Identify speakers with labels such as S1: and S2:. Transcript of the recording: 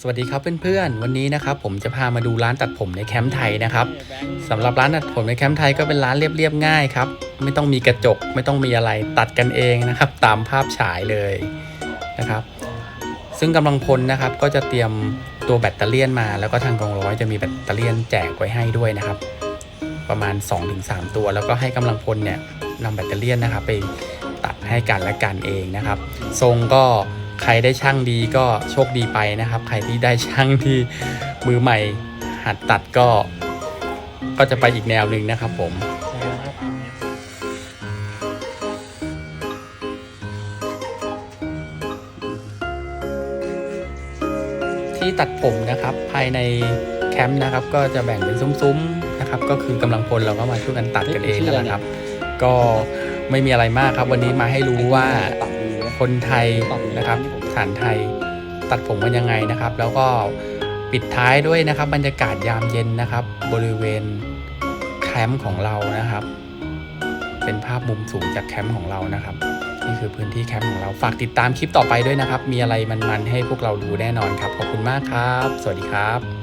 S1: สวัสดีครับเพื่อนๆ วันนี้นะครับผมจะพามาดูร้านตัดผมในแคมป์ไทยนะครับสำหรับร้านตัดผมในแคมป์ไทยก็เป็นร้านเรียบๆง่ายครับ ไม่ต้องมีกระจกไม่ต้องมีอะไรตัดกันเองนะครับ ตามภาพฉายเลยนะครับ ซึ่งกำลังพลนะครับก็จะเตรียมตัวแบตเตอรี่ยนมา แล้วก็ทางกองร้อยจะมีแบตเตอรี่ยนแจกไว้ให้ด้วยนะครับ ประมาณ 2-3 ตัว แล้วก็ให้กำลังพลเนี่ยนำแบตเตอรี่ยนนะครับไปตัดให้กันและกันเองนะครับ ทรงก็ ใครได้ช่างดีก็โชคดีไปนะครับ ใครที่ได้ช่างที่มือใหม่หัดตัดก็ ก็จะไปอีกแนวหนึ่งนะครับผมที่ตัดผมนะครับภายในแคมป์นะครับ ก็จะแบ่งเป็นซุ้มๆนะครับ ก็คือกำลังพลเราก็มาช่วยกันตัดกันเองนั่นแหละครับ ก็ไม่มีอะไรมากครับ วันนี้มาให้รู้ว่า คนไทยนะครับฐานไทยตัดผมกันยังไงนะครับ แล้วก็ปิดท้ายด้วยนะครับ บรรยากาศยามเย็นนะครับ บริเวณแคมป์ของเรานะครับ เป็นภาพมุมสูงจากแคมป์ของเรานะครับนี่คือพื้นที่แคมป์ของเราฝากติดตามคลิปต่อไปด้วยนะครับ มีอะไรมันๆให้พวกเราดูแน่นอนครับ ขอบคุณมากครับ สวัสดีครับ